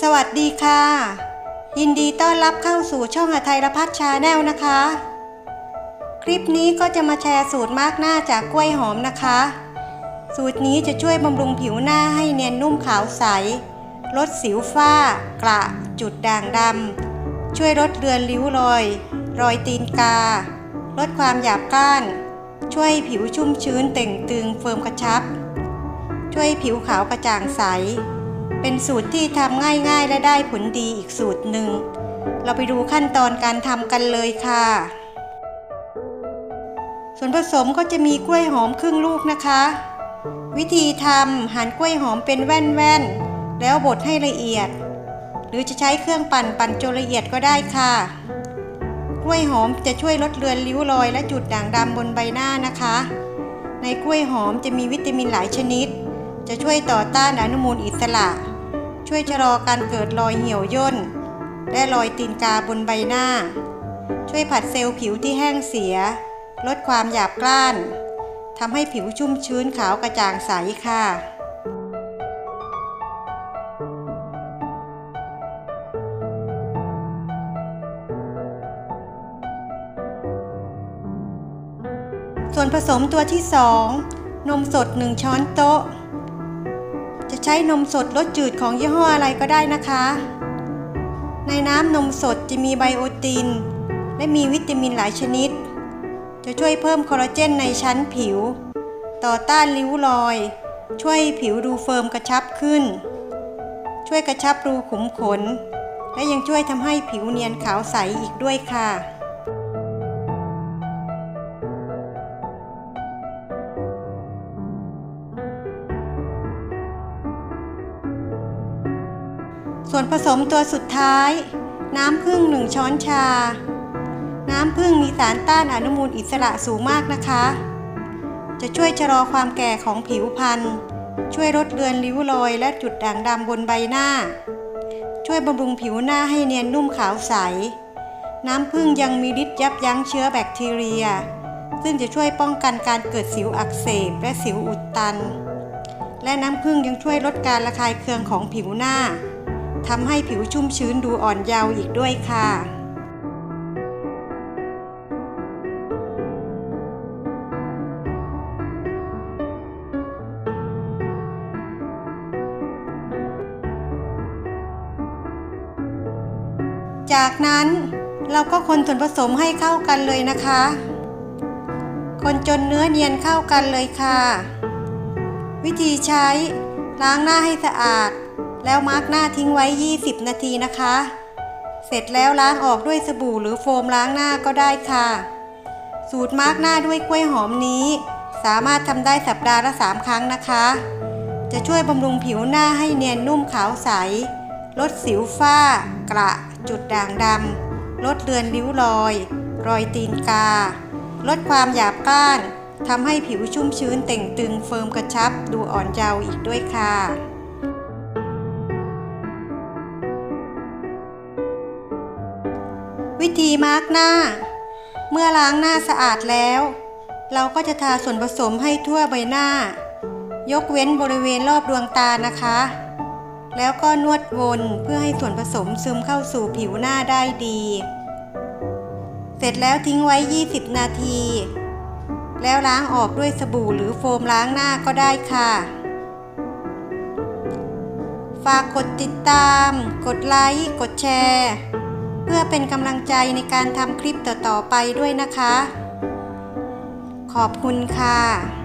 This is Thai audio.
สวัสดีค่ะ ยินดีต้อนรับเข้าสู่ช่องอาไทยรพัฒชาแนลนะคะ คลิปนี้ก็จะมาแชร์สูตรมาร์กหน้าจากกล้วยหอมนะคะ สูตรนี้จะช่วยบำรุงผิวหน้าให้เนียนนุ่มขาวใส ลดสิวฝ้า กระ จุดด่างดำช่วยลดเลือนริ้วรอย รอยตีนกา ลดความหยาบก้าน ช่วยผิวชุ่มชื้นเต่งตึงเฟิร์มกระชับ ช่วยผิวขาวกระจ่างใส เป็นสูตรที่ทำง่ายๆ และได้ผลดีอีกสูตรหนึ่ง เราไปดูขั้นตอนการทำกันเลยค่ะ ส่วนผสมก็จะมีกล้วยหอมครึ่งลูกนะคะ วิธีทำหั่นกล้วยหอมเป็นแว่นๆ แล้วบดให้ละเอียด หรือจะใช้เครื่องปั่นปั่นจนละเอียดก็ได้ค่ะ กล้วยหอมจะช่วยลดเลือนริ้วรอยและจุดด่างดำบนใบหน้านะคะ ในกล้วยหอมจะมีวิตามินหลายชนิดจะช่วยต่อต้านอนุมูลอิสระ ช่วยชะลอการเกิดรอยเหี่ยวย่น และรอยตีนกาบนใบหน้า ช่วยผัดเซลล์ผิวที่แห้งเสีย ลดความหยาบกร้านทำให้ผิวชุ่มชื้นขาวกระจ่างใสค่ะส่วนผสมตัวที่ 2 นมสด 1 ช้อนโต๊ะจะ ใช้นมสดรสจืดของยี่ห้ออะไรก็ได้นะคะ ในน้ำนมสดจะมีไบโอติน และมีวิตามินหลายชนิด จะช่วยเพิ่มคอลลาเจนในชั้นผิว ต่อต้านริ้วรอย ช่วยผิวดูเฟิร์มกระชับขึ้น ช่วยกระชับรูขุมขน และยังช่วยทำให้ผิวเนียนขาวใสอีกด้วยค่ะ ส่วนผสมตัวสุดท้าย น้ำผึ้งหนึ่งช้อนชา น้ำผึ้งมีสารต้านอนุมูลอิสระสูงมากนะคะ จะช่วยชะลอความแก่ของผิวพรรณช่วยลดเลือนริ้วรอยและจุดด่างดำบนใบหน้า ช่วยบำรุงผิวหน้าให้เนียนนุ่มขาวใส น้ำผึ้งยังมีฤทธิ์ยับยั้งเชื้อแบคทีเรีย ซึ่งจะช่วยป้องกันการเกิดสิวอักเสบและสิวอุดตัน และน้ำผึ้งยังช่วยลดการระคายเคืองของผิวหน้า ทำให้ผิวชุ่มชื้นดูอ่อนเยาว์อีกด้วยค่ะ จากนั้นเราก็คนส่วนผสมให้เข้ากันเลยนะคะ คนจนเนื้อเนียนเข้ากันเลยค่ะ วิธีใช้ล้างหน้าให้สะอาด แล้วมาร์กหน้าทิ้งไว้ 20 นาทีนะคะ เสร็จแล้วล้างออกด้วยสบู่หรือโฟมล้างหน้าก็ได้ค่ะ สูตรมาร์กหน้าด้วยกล้วยหอมนี้ สามารถทำได้สัปดาห์ละ 3 ครั้งนะคะ จะช่วยบำรุงผิวหน้าให้เนียนนุ่มขาวใส ลดสิวฝ้า กระ จุดด่างดำลดเลือนริ้วรอย รอยตีนกา ลดความหยาบก้านทำให้ผิวชุ่มชื้นเต่งตึงเฟิร์มกระชับ ดูอ่อนเยาว์อีกด้วยค่ะ วิธีมาร์กหน้า เมื่อล้างหน้าสะอาดแล้ว เราก็จะทาส่วนผสมให้ทั่วใบหน้า ยกเว้นบริเวณรอบดวงตานะคะ แล้วก็นวดวนเพื่อให้ส่วนผสมซึมเข้าสู่ผิวหน้าได้ดี เสร็จแล้วทิ้งไว้ 20 นาที แล้วล้างออกด้วยสบู่หรือโฟมล้างหน้าก็ได้ค่ะฝากกดติดตาม กดไลค์ กดแชร์ พื่อเป็นกำลังใจในการทำคลิปต่อๆไปด้วยนะคะ ขอบคุณค่ะ